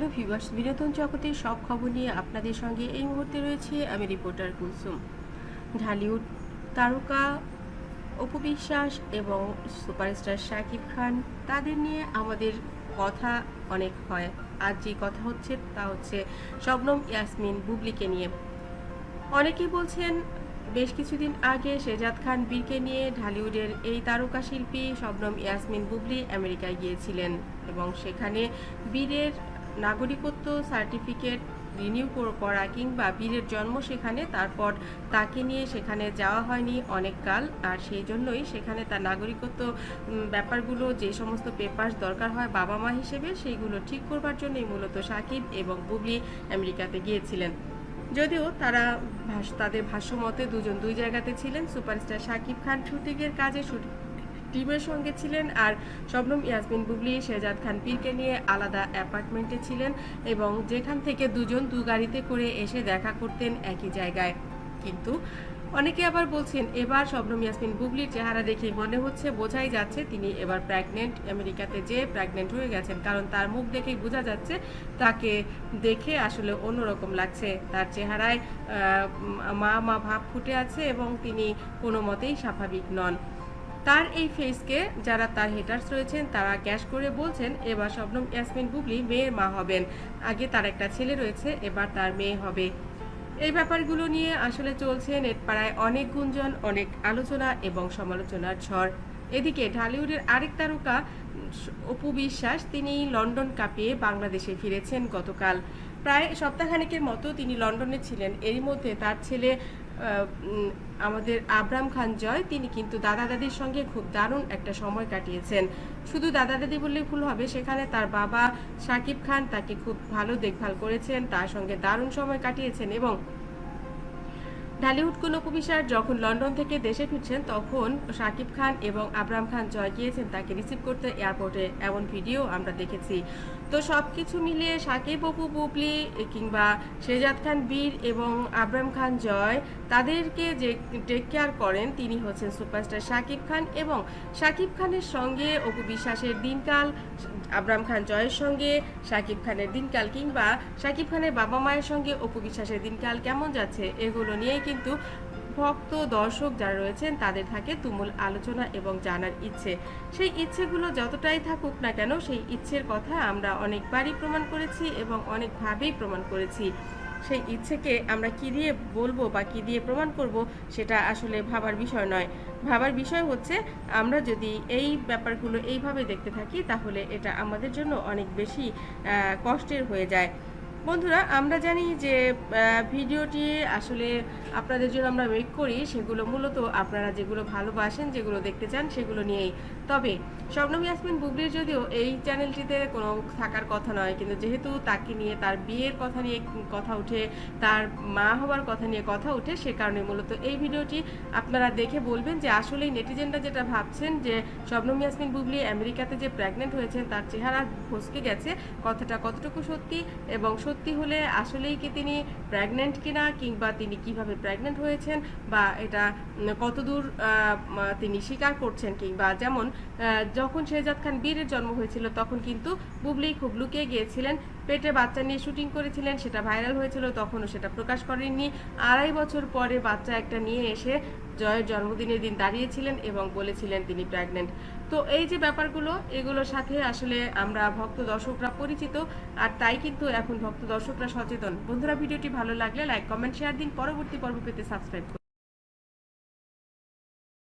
Viewers, বিনোদন জগতের সব খবর নিয়ে আপনাদের সঙ্গে এই মুহূর্তে রয়েছে আমি রিপোর্টার কুলসুম। ঢালিউড তারকা, অপু বিশ্বাস এবং সুপারস্টার শাকিব খান, তাদের নিয়ে আমাদের কথা অনেক হয়। আর যে কথা হচ্ছে তা হচ্ছে শবনম ইয়াসমিন বুবলিকে নিয়ে। অনেকেই বলছেন, বেশ কিছুদিন আগে শেজাদ খান বীরকে নিয়ে ঢালিউডের এই তারকা শিল্পী শবনম ইয়াসমিন বুবলি আমেরিকায় গিয়েছিলেন এবং সেখানে বীরের নাগরিকত্ব সার্টিফিকেট রিনিউ করা কিংবা বীরের জন্ম সেখানে, তারপর তাকে নিয়ে সেখানে যাওয়া হয়নি অনেক কাল। আর সেই জন্যই সেখানে তার নাগরিকত্ব ব্যাপারগুলো যে সমস্ত পেপারস দরকার হয় বাবা মা হিসেবে, সেইগুলো ঠিক করবার জন্যই মূলত সাকিব এবং বুবলি আমেরিকাতে গিয়েছিলেন। যদিও তারা তাদের ভাষ্য মতে দুজন দুই জায়গাতে ছিলেন। সুপারস্টার শাকিব খান শুটিংয়ের কাজে শুটিং টিমের সঙ্গে ছিলেন আর শবনম ইয়াসমিন বুবলি শেজাদ খান পীরকে নিয়ে আলাদা অ্যাপার্টমেন্টে ছিলেন এবং যেখান থেকে দুজন দু গাড়িতে করে এসে দেখা করতেন একই জায়গায়। কিন্তু অনেকে আবার বলছেন, এবার শবনম ইয়াসমিন বুবলির চেহারা দেখে মনে হচ্ছে বোঝাই যাচ্ছে তিনি এবার প্রেগনেন্ট আমেরিকাতে যে প্রেগনেন্ট হয়ে গেছেন, কারণ তার মুখ দেখেই বোঝা যাচ্ছে তাকে দেখে আসলে অন্যরকম লাগছে। তার চেহারায় মা মা ভাব ফুটে আছে এবং তিনি কোনো মতেই স্বাভাবিক নন। তার এই ফেসকে যারা তার হেটার্স রয়েছেন, তারা ক্যাশ করে বলছেন, এবার শবনম ইয়াসমিন বুবলি মেয়ের মা হবেন। আগে তার একটা ছেলে রয়েছে, এবার তার মেয়ে হবে। এই ব্যাপারগুলো নিয়ে আসলে চলছে নেটপাড়ায় অনেক গুঞ্জন, অনেক আলোচনা এবং সমালোচনার ঝড়। এদিকে ঢালিউডের আরেক তারকা, অপু বিশ্বাস, তিনি লন্ডন কাঁপিয়ে বাংলাদেশে ফিরেছেন গতকাল। প্রায় সপ্তাহখানেকের মতো তিনি লন্ডনে ছিলেন। এরই মধ্যে তার ছেলে আমাদের আবরাম খান জয়, তিনি কিন্তু দাদা দাদির সঙ্গে খুব দারুণ একটা সময় কাটিয়েছেন। শুধু দাদা দাদি বললেই ভুল হবে, সেখানে তার বাবা সাকিব খান তাকে খুব ভালো দেখভাল করেছেন, তার সঙ্গে দারুণ সময় কাটিয়েছেন এবং ঢালিউড কুল অপবিশ্বাস যখন লন্ডন থেকে দেশে ফিরছেন, তখন শাকিব খান এবং আবরাম খান জয় গিয়েছেন তাকে রিসিভ করতে এয়ারপোর্টে। এমন ভিডিও আমরা দেখেছি। তো সব কিছু মিলিয়ে শাকিব অপু বুবলি কিংবা শেজাদ খান, বীর এবং আবরাম খান জয়, তাদেরকে যে টেক কেয়ার করেন, তিনি হচ্ছেন সুপারস্টার শাকিব খান এবং শাকিব খানের সঙ্গে অপু বিশ্বাসের দিনকাল, আবরাম খান জয়ের সঙ্গে, শাকিব খানের দিনকাল কিংবা শাকিব খানের বাবা মায়ের সঙ্গে অপু বিশ্বাসের দিনকাল কেমন যাচ্ছে, এগুলো নিয়েই কিন্তু ভক্ত, দর্শক যারা রয়েছেন, তাদের থাকে তুমুল আলোচনা এবং জানার ইচ্ছে। সেই ইচ্ছেগুলো যতটাই থাকুক না কেন, সেই ইচ্ছের কথা আমরা অনেকবারই প্রমাণ করেছি এবং অনেকভাবেই প্রমাণ করেছি। সেই ইচ্ছেকে আমরা কি দিয়ে বলব বা কি দিয়ে প্রমাণ করব, সেটা আসলে ভাবার বিষয় নয়। ভাবার বিষয় হচ্ছে, আমরা যদি এই ব্যাপারগুলো এইভাবে দেখতে থাকি, তাহলে এটা আমাদের জন্য অনেক বেশি কষ্টের হয়ে যায়। বন্ধুরা, আমরা জানি যে ভিডিওটি আসলে আপনাদের জন্য আমরা মেক করি। সেগুলো মূলত আপনারা যেগুলো ভালোবাসেন, যেগুলো দেখতে চান, সেগুলো নিয়েই। তবে, শবনম ইয়াসমিন বুবলির যদিও এই চ্যানেলটিতে কোনো থাকার কথা নয়, কিন্তু যেহেতু তাকে নিয়ে তার বিয়ের কথা নিয়ে কথা উঠে, তার মা হওয়ার কথা নিয়ে কথা উঠে, সে কারণে মূলত এই ভিডিওটি আপনারা দেখে বলবেন যে, আসলেই নেটিজেনরা যেটা ভাবছেন যে, শবনম ইয়াসমিন বুবলি আমেরিকাতে যে প্রেগনেন্ট হয়েছেন, তার চেহারা ফসকে গেছে, কথাটা কতটুকু সত্যি এবং হলে আসলেই কি তিনি প্রেগনেন্ট কিনা কিংবা তিনি কীভাবে প্রেগনেন্ট হয়েছেন বা এটা কতদূর তিনি স্বীকার করছেন কিংবা যেমন যখন শেহজাদ খান বীরের জন্ম হয়েছিল তখন কিন্তু বুবলি খুব লুকিয়ে গিয়েছিলেন। পেটে বাচ্চা নিয়ে শুটিং করেছিলেন, সেটা ভাইরাল হয়েছিল, তখনও সেটা প্রকাশ করেননি। আড়াই বছর পরে বাচ্চা একটা নিয়ে এসে জয়ের জন্মদিনের দিন দাঁড়িয়েছিলেন এবং বলেছিলেন তিনি প্রেগনেন্ট। তো এই যে ব্যাপারগুলো, এগুলোর সাথে আসলে আমরা ভক্ত দর্শকরা পরিচিত, আর তাই কিন্তু এখন ভক্ত দর্শকরা সচেতন। বন্ধুরা, ভিডিওটি ভালো লাগলে লাইক, কমেন্ট, শেয়ার দিন। পরবর্তী পর্ব পেতে সাবস্ক্রাইব